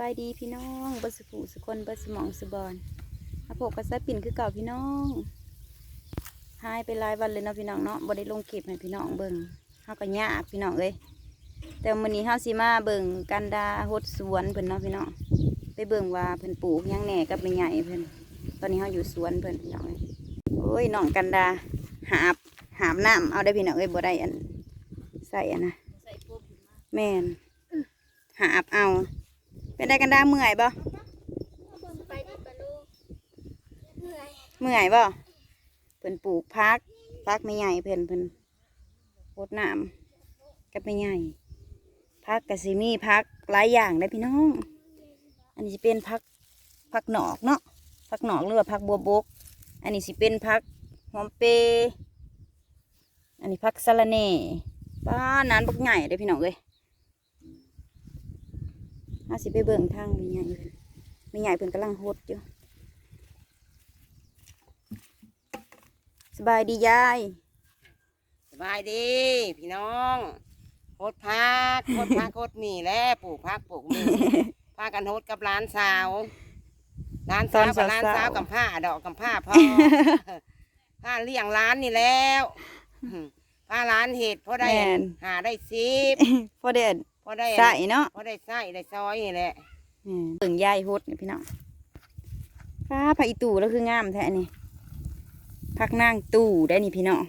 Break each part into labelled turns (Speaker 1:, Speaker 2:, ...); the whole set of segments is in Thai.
Speaker 1: บายดีพี่น้องบัสผูสุคนบัสมองสุบอนอาพกกระซะปิ่นคือเก่าพี่น้องหายไปหลายวันเลยเนาะพี่น้องเนาะบ่ได้ลงคลิปให้พี่น้องเบิ่งเฮาก็ยากพี่น้องเอ้ยแต่มื้อนี้เฮาสิมาเบิ่งกันดาฮดสวนเพิ่นเนาะพี่น้องไปเบิ่งว่าเพิ่นปลูกหยังแหน่กับแม่ใหญ่เพิ่นตอนนี้เฮาอยู่สวนเพิ่นพี่น้องเอ้ยโอ้ยน้องกันดาหาบหามน้ำเอาได้พี่น้องเอ้ยบ่ได้อันใส่อันนะ
Speaker 2: ใส่ปุ๊บ
Speaker 1: แม่นหาบเอา เป็นได้กันได้เมื่อยบ่ะ
Speaker 2: เมื่อย
Speaker 1: เมื่อยบ่เพิ่นปลูกพักพักไม่ใหญ่เพิ่นเพิ่นโคดน้ำกับไม่ใหญ่พักกะสิมีพักหลายอย่างได้พี่น้อง อันนี้สิเป็นพักพักหนอกเนาะพักหนอกหรือว่าพักบัวบก อันนี้สิเป็นพักหอมเปย์อันนี้พักสะระเน่ป้านานบักใหญ่ได้พี่น้องเอ้ย อาสิไปเบิ่งทางไม่ใหญ่เพิ่นไม่ใหญ่เพิ่นกำลังโหดอยู่สบายดียาย
Speaker 3: สบายดี พี่น้องโคตรพักโคตรพักโคตรมีแหล้วปลูกพักปลูกมีพากันโฮดกับร้านสาวร้านสาวกับร้านสาวกับผ้าดอกกับผ้าพ่อผ้าเลี้ยงร้านนี่แล้วผ้าร้านเห็ดพอได้
Speaker 1: แม่น
Speaker 3: หาได้สิบ
Speaker 1: พอเด็ด
Speaker 3: พอได้
Speaker 1: ใส่เนาะ
Speaker 3: พอได้ใส่ได้ซอยนี่แหละ
Speaker 1: แม่นเบิ่งยายโหดนี่พี่น้องป้าผักอีตู่แล้วคืองามแท้นี่ผักนางตู่ได้นี่พี่น้อง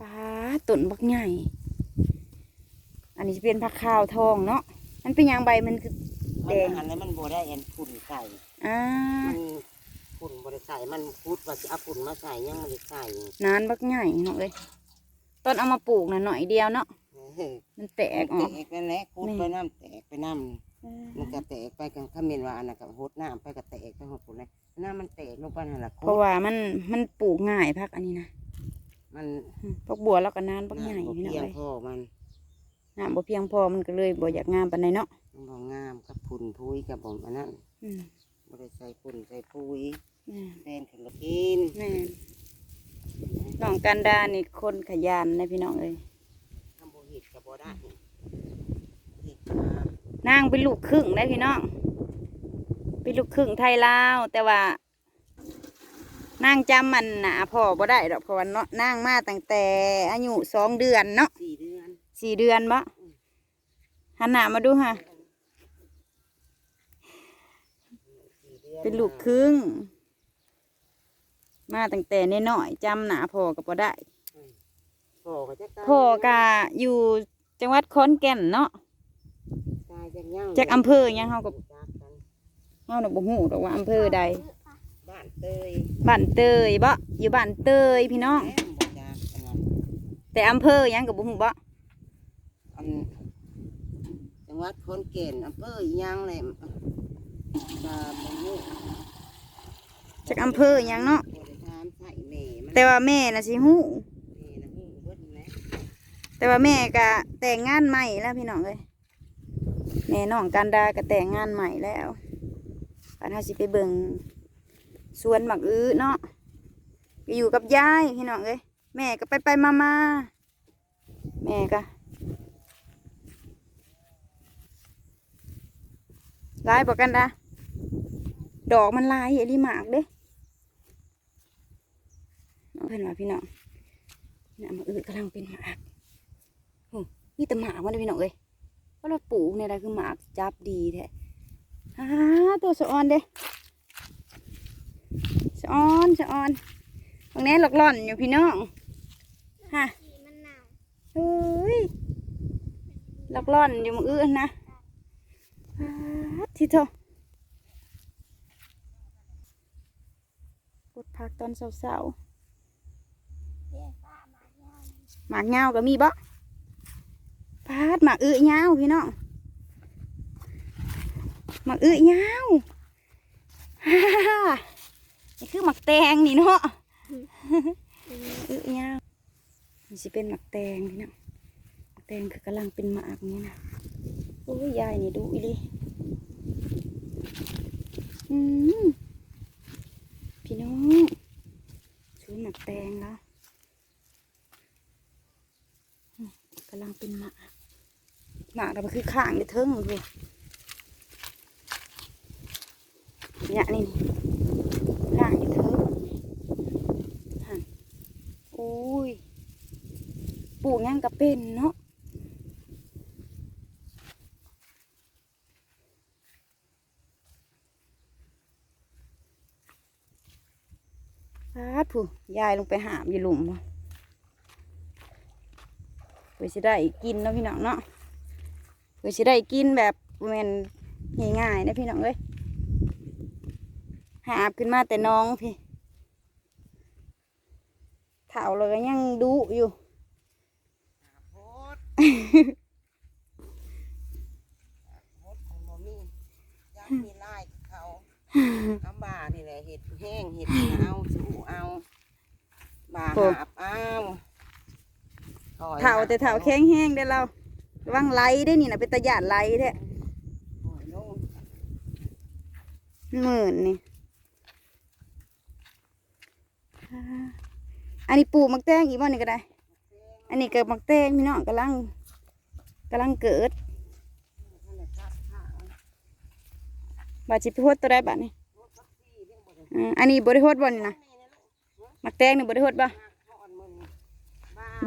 Speaker 1: ป้าต้นบักใหญ่อันนี้จะเป็นผักขาวทองเนาะมันเป็นหยางใบมันคือ
Speaker 3: มัน
Speaker 1: แดง
Speaker 3: หันแล้วมันโบได้เอ็นฝุ่นใส่
Speaker 1: อ่า
Speaker 3: มันฝุ่นบริใส่มันพูดว่าจะเอาฝุ่นมาใส่ยังไม่ได้ใส่
Speaker 1: นานบักใหญ่เนาะเลยต้นเอามาปลูกน่ะหน่อยเดียวเนาะ
Speaker 3: เออ
Speaker 1: มันแตกออก
Speaker 3: แตกไปแล้วคูด
Speaker 1: แม่
Speaker 3: ไปน้ำแตกไปน้ำมันก็แตกไปกันขมิ้นว่าอันนั้นก็หดน้ำไปก็แตกไปหดปุ่นเลยน้ำมันแตกลงไปนั่นแหละ
Speaker 1: เพราะว่ามันมันปลูกง่ายพักอันนี้นะ
Speaker 3: มัน
Speaker 1: อืมพักบัวแล้วก็นานบักใหญ่
Speaker 3: น้ำบ่
Speaker 1: พี่น้อง
Speaker 3: เพียง
Speaker 1: เลย
Speaker 3: พอมัน
Speaker 1: น้ำบ่เพียงพอมันก็เลยบ่อยากงามปานใดเนาะ
Speaker 3: มันบ่งามกับพุ่นพุยกับบ่มอันนั้น
Speaker 1: อืม
Speaker 3: บ่ได้ใส่พุ่นใส่พุย
Speaker 1: อืม
Speaker 3: แดนขึ้นมากิน
Speaker 1: แม่นน้องกันดานี่คนขยันนะพี่น้องเอ้ย
Speaker 3: ทำบ่เห็ดกับบ่ได้เห็ดมานา
Speaker 1: งเป็นลูกครึ่งได้พี่น้อง เป็นลูกครึ่งไทยลาวแต่ว่านางจำมันหนาพ่อบ่ได้ดอกเพราะว่าเนาะนางมาตั้งแต่อายุสองเดือนเนาะ
Speaker 3: สี่เดือน
Speaker 1: สี่เดือนบ่หันหน้ามาดูฮะ
Speaker 3: สี่เดือน
Speaker 1: เป็นลูกครึ่ง มาตั้งแต่น้อยๆจำหนาพ่อก็บ่ได้
Speaker 3: พ่อก็จะตาย
Speaker 1: พ่อกะอยู่จังหวัดขอนแก่นเนาะ
Speaker 3: ตายจากยัง
Speaker 1: จากอำเภอหยังเฮาก็
Speaker 3: จากกัน
Speaker 1: เฮาน่ะบ่ฮู้ดอกว่าอำเภอใด
Speaker 3: บ้านเตย
Speaker 1: บ้านเตยบ่อยู่บ้านเตยพี่น้อง
Speaker 3: แหมบ่จากอันนั้น
Speaker 1: แต่อำเภอหยังก็บ่ฮู้บ่
Speaker 3: อันจังหวัดขอนแก่นอำเภออีหยังแหละตาบ่ฮู้
Speaker 1: จากอำเภอหยังเนาะ
Speaker 3: บ่ได้ถามใส่แม่มัน
Speaker 1: แต่ว่าแม่น่ะสิฮู้
Speaker 3: แม่น่ะฮู้เบิดนั่นแหละ
Speaker 1: แต่ว่าแม่ก็แต่งงานใหม่แล้วพี่น้องเอ้ยแม่น้องกันดาก็แต่งงานใหม่แล้วอันเฮาสิไปเบิ่งสวนหมักอื้อเนาะก็อยู่กับยายพี่น้องเอ้ยแม่ก็ไปไปมามาแม่ก็ลายบ่กันดาดอกมันลายอันนี้หมากเด้เพิ่นว่าพี่น้องนี่หมากอื้อกำลังเป็นหมาก มีแต่หมากมันเลยพี่น้องเอ้ยว่าเราปลูกเนี่ยอะไรคือหมากจับดีแท้ฮ่าตัวสะออนเด้สะออนสะออนตรงนี้หลอกหล่อนอยู่พี่น้องฮะ
Speaker 2: มันหนาว
Speaker 1: เฮ้ยหลอกหล่อนอยู่มืออื่นนะที่โตกดพักตอนเสาร์
Speaker 2: เรียกป้ามาย่า
Speaker 1: ๆหมากเงาก็มีบ่ ดหมากอื้อเงาพี่น้องหมักอื้อยาวฮ่าฮ่านี่คือหมักแตงนี่เนาะอื้อยาวนี่สิเป็นหมักแตงนี่นาะหมักแตงคือกำลังเป็นหมากนี่นะโอ้ยยายนี่ดูอีหลิอืมพี่น้องสวนหมักแตงแล้วกำลังเป็นหมาก หมากเราไปคือข้างในเทิงเลยเนี่ยนี่นี่ล่างอยู่เถอะหันโอ้ยปลูกยังก็เป็นเนาะพาดผู้ยายลงไปหามอยู่หลุมบ่เพื่ได้กินเนาะพี่น้องเนาะ เพื่อจะได้กินแบบบ่แมนง่ายๆนะพี่น้องเอ้ยหาบขึ้นมาแต่น้องพี่เถ่าเลยยังดุอยู่
Speaker 3: โพดโพดของบ่มียักมีลายเขาคำบ่านี่แหละเห็ดแห้งเห็ดเอาสู่เอาบ่า
Speaker 1: โอ้
Speaker 3: หาบเอาคอย
Speaker 1: เถ่าแต่เถ่าแข็งแห้งได้อเรา ระวังไหลได้นี่นะเป็นตะหยาดไหลแท้หมื่นนี่ อันนี้ปลูกมักแตงอีกบ่นี่ก็ได้ อันนี้เกิดมักแตงพี่น้องกำลังกำลังเกิด
Speaker 3: บา
Speaker 1: ดจิไปโฮดตัวได้บัดนี่อันนี้บริโภคบ่นี่นะมักแตงนี่บริโภคบ่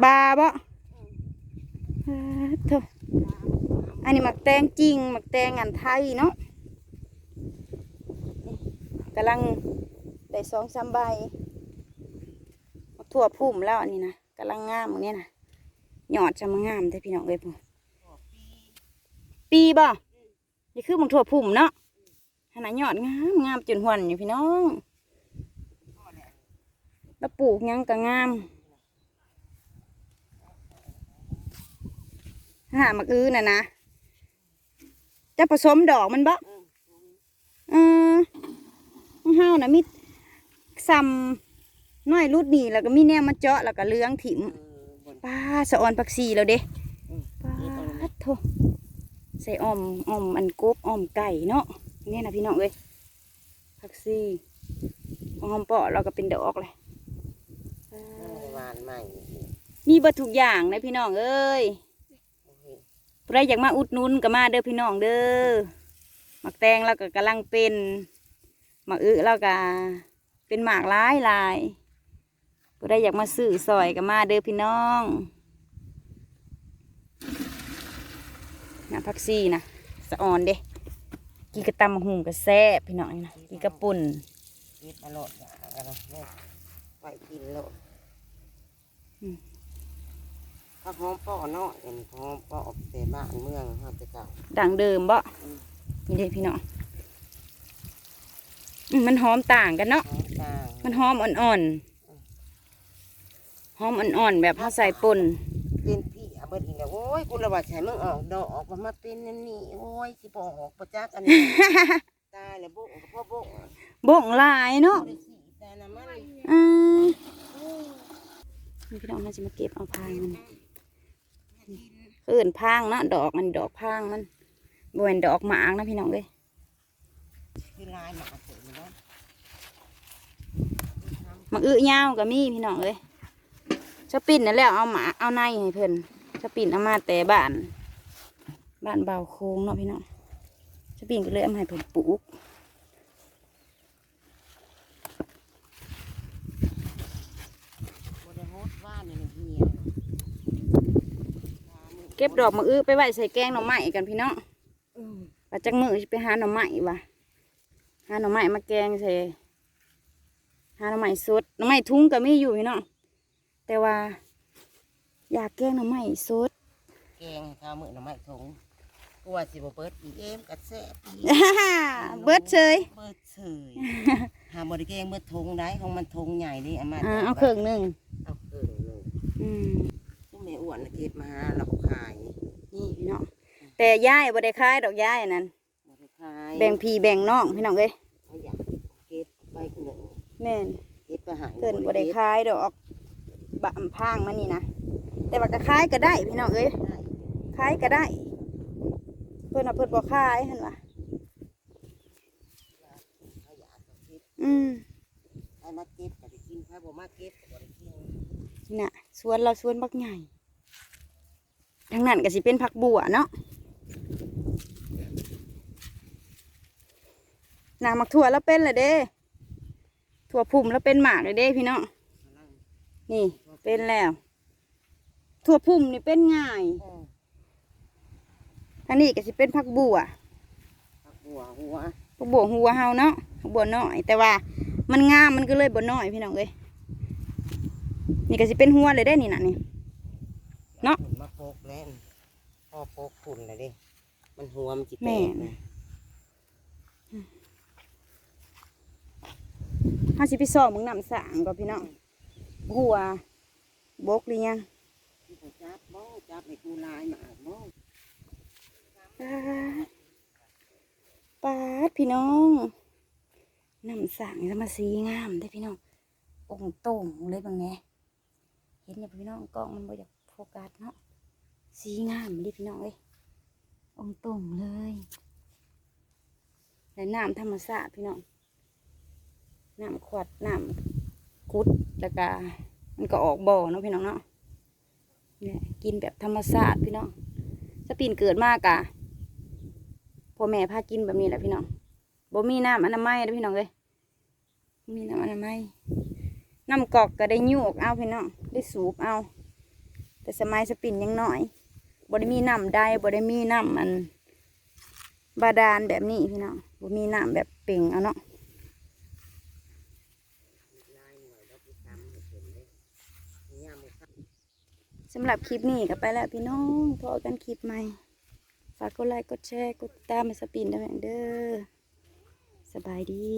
Speaker 3: บ้า
Speaker 1: บ่าบ่อ่าโถอันนี้หมักแตงจริงหมักแตงอันไทยเนาะกำลังได้สองสามใบทั่วพุ่มแล้วอันนี้นะกำลังงามอย่างนี้นะหยอดจะมางามแต่พี่น้องเอ้ยพ่อปีบ่นี่คือมักทั่วพุ่มเนาะขนาดยอดงามงามจนหวนอยู่พี่น้องแล้วปลูกยังก็งาม หามักอื้อน่ะนะจะผสมดอกมันบ่เออของเฮานะมีซ้ำน้อยรุดนี่แล้วก็มีแนวมาเจาะแล้วก็เลื้องถิ่ม
Speaker 3: เออบน
Speaker 1: ป้าสะออนผักซีแล้วเด้
Speaker 3: อืม
Speaker 1: ป้าโถใส่อ้อมอ้อมอันกบอ้อมไก่เนาะนี่นะพี่น้องเอ้ยผักซีอ้อมเปาะเราก็เป็นดอกเลย
Speaker 3: หวานใหม่
Speaker 1: มีเบิดทุกอย่างเลยพี่น้องเอ้ย
Speaker 3: โอเค
Speaker 1: ผู้ใครอยากมาอุดหนุนก็มาเด้อพี่น้องเด้อหมักแตงเราก็กำลังเป็นหมักอึเราก็เป็นหมากหลายหลายผู้ใดอยากมาซื้อซอยก็มาเด้อพี่น้องน้ำผักซีนะสะออนเด้กีกระตำบักหุงกระแซ่บพี่น้องนี่นะกีกระปุ่น
Speaker 3: คิดอร่อยอย่างกันนะเนี่ยไปกินโลด
Speaker 1: อืม
Speaker 3: ถ้าหอมปอเนาะเห็นหอมปอแต่บ้านเมืองเฮาแต่เก่า
Speaker 1: ดังเดิมบ่นี่เด้พี่น้องอืมมันหอมต่างกันเนาะ
Speaker 3: หอมต่าง
Speaker 1: มันหอมอ่อนๆหอมอ่อนๆแบบเขาใส่ป่น
Speaker 3: เป็นพี่อาเบิดอีกแล้วโอ้ยกูระบาดใช้มึงออกดอกออกมาเป็นนั่นนี่โอ้ยสิบออกประจักอันนี้ ตายแล้วบุกกับพ่อบุก
Speaker 1: บ่งหลายเนาะ
Speaker 3: ได้สีแต่น้ำมัน
Speaker 1: อืมนี่พี่น้องน่าจะมาเก็บเอาพางมัน เอื่นพางเนาะดอกมันดอกพางมันบวนดอกหมากนะพี่น้องเลย
Speaker 3: คือลายหมาเสร็จแล้ว
Speaker 1: มักอื้อยาวก็มีพี่น้องเลยชะปิ่นนั่นแหละเอาหมาเอาในให้เพิ่อนชะปิ่นเอามาแต่บ้าน บ้านเบาโค้งเนาะพี่น้องชะปิ่นก็เลยเอามาให้เพิ่อนปลูก
Speaker 3: บไดโฮดว่าเนี่ยมันเหี่ยว
Speaker 1: เก็บดอกมะอื้อไปไว้ใส่แกงหน่อไม้กันพี่น้องว่าจักมือสิไปหาหน่อไม้ว่ะหาหน่อไม้มาแกงใส่หาหน่อไม้สดหน่อไม้ทุ้งก็มีอยู่พี่น้องแต่ว่า อยากแกงหน่อไม้สด
Speaker 3: แกงให้ข้าวมือหน่อไม้ถงกูว่าสิบ่เปิดอีเอ็มกัดแซ่บอี
Speaker 1: เบิดเชย
Speaker 3: เบิดเฉยหาบริแกงเบิดทงได้ของมันทงใหญ่นี่อามา
Speaker 1: อ่าเอาเครื่องหนึ่ง
Speaker 3: เอาเครื่องหนึ่ง
Speaker 1: อืม
Speaker 3: ซึ่งแม่อ้ วนน่ะเก็บมาหาเราขาย
Speaker 1: นี่พี่น้องแต่ย่ายบ่ได้ขายดอกย่ายอันนั้น
Speaker 3: บริขาย
Speaker 1: แบ่งพี่แบ่งน้องพี่น้องเอ้ย
Speaker 3: เขาอยากเก็บไปหนึ่ง
Speaker 1: แม่น
Speaker 3: เก็บไปหาย
Speaker 1: เพิ่นบ่ได้ขายดอกบะพางมันนี่นะแต่ว่าก็ขายก็ได้พี่น้องเอ้ย
Speaker 3: ได้
Speaker 1: ขายก็ได้ เพิ่นว่าเพิ่นบ่ขายเห็นว่า
Speaker 3: เขาอยากจะเก็บ
Speaker 1: อืม
Speaker 3: ใครมาเก็บก็ได้กินใครบ่มาเก็บก็บ่ได้กิน
Speaker 1: นี่น่ะสวนเราสวนบักใหญ่ ทางนั้นก็สิเป็นผักบัวเนาะนางมักถั่วแล้วเป็นเลยเด้ ถั่วพุ่มแล้วเป็นหมากเลยเด้พี่น้อง นี่เป็นแล้ว ถั่วพุ่มนี่เป็นง่าย
Speaker 3: เออ
Speaker 1: อันนี้ก็สิเป็นผักบัว
Speaker 3: ผักบัวหัว
Speaker 1: ผักบัวหัวเฮาเนาะผักบัวน้อย แต่ว่ามันงามมันก็เลยบ่น้อยพี่น้องเอ้ยนี่ก็สิเป็นหัวเลยได้นี่น่ะนี่ เนาะ
Speaker 3: ขุมา โปกแล้วพ่อโปกขุนเลยดิมันหัวมันจิต
Speaker 1: แม่
Speaker 3: แม่
Speaker 1: เฮาสิไปซ่อมมึงน้ำสางก่อนพี่น้องหัวบกหรือยัง
Speaker 3: จับบ่จับในกูลายหมาบ่
Speaker 1: ปาดปาดพี่น้องน้ำสางจะมาสีงามได้อพี่น้ององค์โต่งเลยบางแงเห็นเนี่ยพี่น้องกล้องมันบ่อยากโฟกัสเนาะ สีงามเลยพี่น้องเอ้ยองต่งเลยและน้ำธรรมชาติพี่น้องน้ำขวดน้ำกุดแล้วก็มันก็ออกบ่อเนาะพี่น้องเนาะเนี่ยกินแบบธรรมชาติพี่น้องสปินเกิดมากอะพ่อแม่พากินแบบนี้แหละพี่น้องบ่มีน้ำอนามัยเด้อพี่น้องเอ้ยมีน้ำอนามัยน้ำกอกก็ได้ยูกเอาพี่น้องได้สูบเอา แต่สมัยสปินยังน้อย บ่ได้มีน้ำใดบ่ได้มีน้ำมันบาดาลแบบนี้พี่น้องบ่มีน้ำแบบเป่งเอาเนาะสำหรับคลิปนี้ก็ไปแล้วพี่น้องพอกันคลิปใหม่ ฝากกดไลค์กดแชร์กดติดตามให้สปินด้วยเด้อสบายดี